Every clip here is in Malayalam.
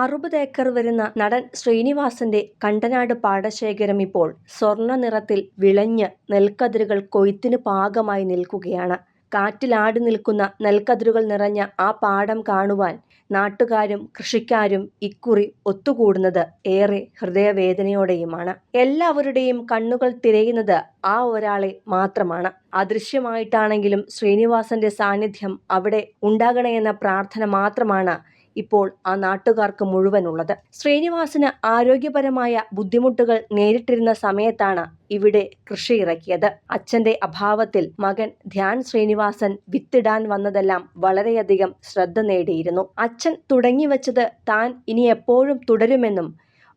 അറുപത് ഏക്കർ വരുന്ന നടൻ ശ്രീനിവാസന്റെ കണ്ടനാട് പാടശേഖരം ഇപ്പോൾ സ്വർണ നിറത്തിൽ വിളഞ്ഞ് നെൽക്കതിരുകൾ കൊയ്ത്തിന് പാകമായി നിൽക്കുകയാണ്. കാറ്റിലാടി നിൽക്കുന്ന നെൽക്കതിരുകൾ നിറഞ്ഞ ആ പാടം കാണുവാൻ നാട്ടുകാരും കൃഷിക്കാരും ഇക്കുറി ഒത്തുകൂടുന്നത് ഏറെ ഹൃദയവേദനയോടെയുമാണ്. എല്ലാവരുടെയും കണ്ണുകൾ തിരയുന്നത് ആ ഒരാളെ മാത്രമാണ്. അദൃശ്യമായിട്ടാണെങ്കിലും ശ്രീനിവാസന്റെ സാന്നിധ്യം അവിടെ ഉണ്ടാകണേ എന്ന പ്രാർത്ഥന മാത്രമാണ് ഇപ്പോൾ ആ നാട്ടുകാർക്ക് മുഴുവനുള്ളത്. ശ്രീനിവാസിന് ആരോഗ്യപരമായ ബുദ്ധിമുട്ടുകൾ നേരിട്ടിരുന്ന സമയത്താണ് ഇവിടെ കൃഷി ഇറക്കിയത്. അച്ഛന്റെ അഭാവത്തിൽ മകൻ ധ്യാൻ ശ്രീനിവാസൻ വിത്തിടാൻ വന്നതെല്ലാം വളരെയധികം ശ്രദ്ധ നേടിയിരുന്നു. അച്ഛൻ തുടങ്ങിവെച്ചത് താൻ ഇനി എപ്പോഴും തുടരുമെന്നും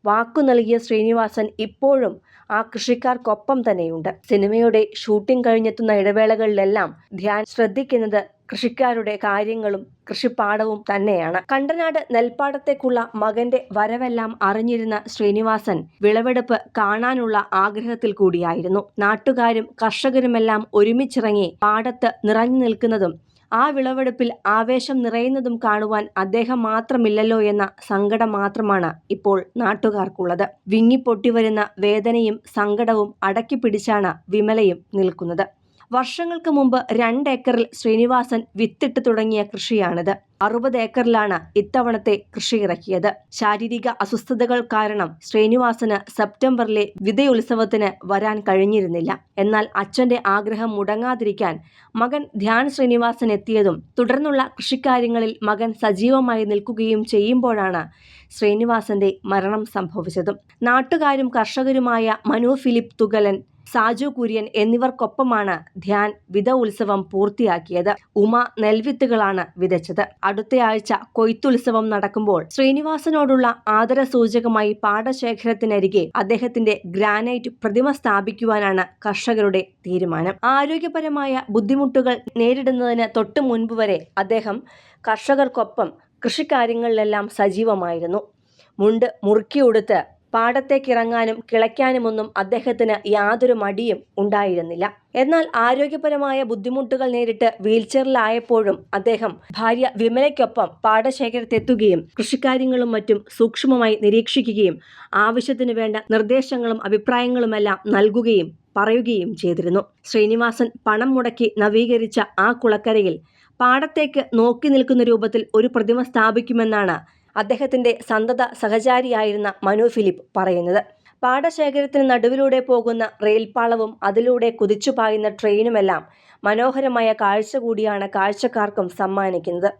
വാക്കു നൽകിയ ശ്രീനിവാസൻ ഇപ്പോഴും ആ കൃഷിക്കാർക്കൊപ്പം തന്നെയുണ്ട്. സിനിമയുടെ ഷൂട്ടിംഗ് കഴിഞ്ഞെത്തുന്ന ഇടവേളകളിലെല്ലാം ധ്യാൻ ശ്രദ്ധിക്കുന്നത് കൃഷിക്കാരുടെ കാര്യങ്ങളും കൃഷിപ്പാടവും തന്നെയാണ്. കണ്ടനാട് നെൽപ്പാടത്തേക്കുള്ള മകന്റെ വരവെല്ലാം അറിഞ്ഞിരുന്ന ശ്രീനിവാസൻ വിളവെടുപ്പ് കാണാനുള്ള ആഗ്രഹത്തിൽ കൂടിയായിരുന്നു. നാട്ടുകാരും കർഷകരുമെല്ലാം ഒരുമിച്ചിറങ്ങി പാടത്ത് നിറഞ്ഞു നിൽക്കുന്നതും ആ വിളവെടുപ്പിൽ ആവേശം നിറയുന്നതും കാണുവാൻ അദ്ദേഹം മാത്രമില്ലല്ലോ എന്ന സങ്കടം മാത്രമാണ് ഇപ്പോൾ നാട്ടുകാർക്കുള്ളത്. വിങ്ങിപ്പൊട്ടിവരുന്ന വേദനയും സങ്കടവും അടക്കി പിടിച്ചാണ് വിമലയും നിൽക്കുന്നത്. വർഷങ്ങൾക്ക് മുമ്പ് രണ്ട് ഏക്കറിൽ ശ്രീനിവാസൻ വിത്തിട്ട് തുടങ്ങിയ കൃഷിയാണിത്. അറുപത് ഏക്കറിലാണ് ഇത്തവണത്തെ കൃഷി ഇറക്കിയത്. ശാരീരിക അസ്വസ്ഥതകൾ കാരണം ശ്രീനിവാസന് സെപ്റ്റംബറിലെ വിതയുത്സവത്തിന് വരാൻ കഴിഞ്ഞിരുന്നില്ല. എന്നാൽ അച്ഛന്റെ ആഗ്രഹം മുടങ്ങാതിരിക്കാൻ മകൻ ധ്യാൻ ശ്രീനിവാസൻ എത്തിയതും തുടർന്നുള്ള കൃഷിക്കാര്യങ്ങളിൽ മകൻ സജീവമായി നിൽക്കുകയും ചെയ്യുമ്പോഴാണ് ശ്രീനിവാസന്റെ മരണം സംഭവിച്ചതും. നാട്ടുകാരും കർഷകരുമായ മനു ഫിലിപ്പ് തുകലൻ സാജു കുര്യൻ എന്നിവർക്കൊപ്പമാണ് ധ്യാൻ വിത ഉത്സവം പൂർത്തിയാക്കിയത്. ഉമ നെൽവിത്തുകളാണ് വിതച്ചത്. അടുത്തയാഴ്ച കൊയ്ത്തുത്സവം നടക്കുമ്പോൾ ശ്രീനിവാസനോടുള്ള ആദര ആദരസൂചകമായി പാടശേഖരത്തിനരികെ അദ്ദേഹത്തിന്റെ ഗ്രാനൈറ്റ് പ്രതിമ സ്ഥാപിക്കുവാനാണ് കർഷകരുടെ തീരുമാനം. ആരോഗ്യപരമായ ബുദ്ധിമുട്ടുകൾ നേരിടുന്നതിന് തൊട്ടു മുൻപ് വരെ അദ്ദേഹം കർഷകർക്കൊപ്പം കൃഷിക്കാര്യങ്ങളിലെല്ലാം സജീവമായിരുന്നു. മുണ്ട് മുറുക്കിയുടുത്ത് പാടത്തേക്കിറങ്ങാനും കിളയ്ക്കാനുമൊന്നും അദ്ദേഹത്തിന് യാതൊരു മടിയും ഉണ്ടായിരുന്നില്ല. എന്നാൽ ആരോഗ്യപരമായ ബുദ്ധിമുട്ടുകൾ നേരിട്ട് വീൽചെയറിലായപ്പോഴും അദ്ദേഹം ഭാര്യ വിമലയ്ക്കൊപ്പം പാടശേഖരത്തെത്തുകയും കൃഷിക്കാര്യങ്ങളും മറ്റും സൂക്ഷ്മമായി നിരീക്ഷിക്കുകയും ആവശ്യത്തിന് വേണ്ട നിർദ്ദേശങ്ങളും അഭിപ്രായങ്ങളുമെല്ലാം നൽകുകയും പറയുകയും ചെയ്തിരുന്നു. ശ്രീനിവാസൻ പണം മുടക്കി നവീകരിച്ച ആ കുളക്കരയിൽ പാടത്തേക്ക് നോക്കി നിൽക്കുന്ന രൂപത്തിൽ ഒരു പ്രതിമ സ്ഥാപിക്കുമെന്നാണ് അദ്ദേഹത്തിന്റെ സന്തത സഹചാരിയായിരുന്ന മനു ഫിലിപ്പ് പറയുന്നത്. പാടശേഖരത്തിന് നടുവിലൂടെ പോകുന്ന റെയിൽപാളവും അതിലൂടെ കുതിച്ചുപായുന്ന ട്രെയിനുമെല്ലാം മനോഹരമായ കാഴ്ച കൂടിയാണ് കാഴ്ചക്കാർക്കും സമ്മാനിക്കുന്നത്.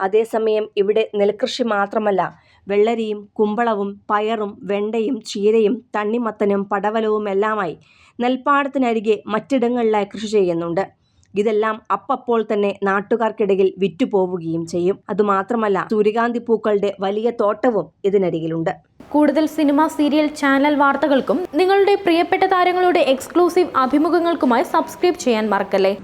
അതേസമയം ഇവിടെ നെൽകൃഷി മാത്രമല്ല വെള്ളരിയും കുമ്പളവും പയറും വെണ്ടയും ചീരയും തണ്ണിമത്തനും പടവലവും എല്ലാമായി നെൽപ്പാടത്തിനരികെ മറ്റിടങ്ങളിലായി കൃഷി ചെയ്യുന്നുണ്ട്. ഇതെല്ലാം അപ്പപ്പോൾ തന്നെ നാട്ടുകാർക്കിടയിൽ വിറ്റുപോവുകയും ചെയ്യും. അതുമാത്രമല്ല സൂര്യകാന്തി പൂക്കളുടെ വലിയ തോട്ടവും ഇതിനരികിലുണ്ട്. കൂടുതൽ സിനിമ സീരിയൽ ചാനൽ വാർത്തകൾക്കും നിങ്ങളുടെ പ്രിയപ്പെട്ട താരങ്ങളുടെ എക്സ്ക്ലൂസീവ് അഭിമുഖങ്ങൾക്കുമായി സബ്സ്ക്രൈബ് ചെയ്യാൻ മറക്കല്ലേ?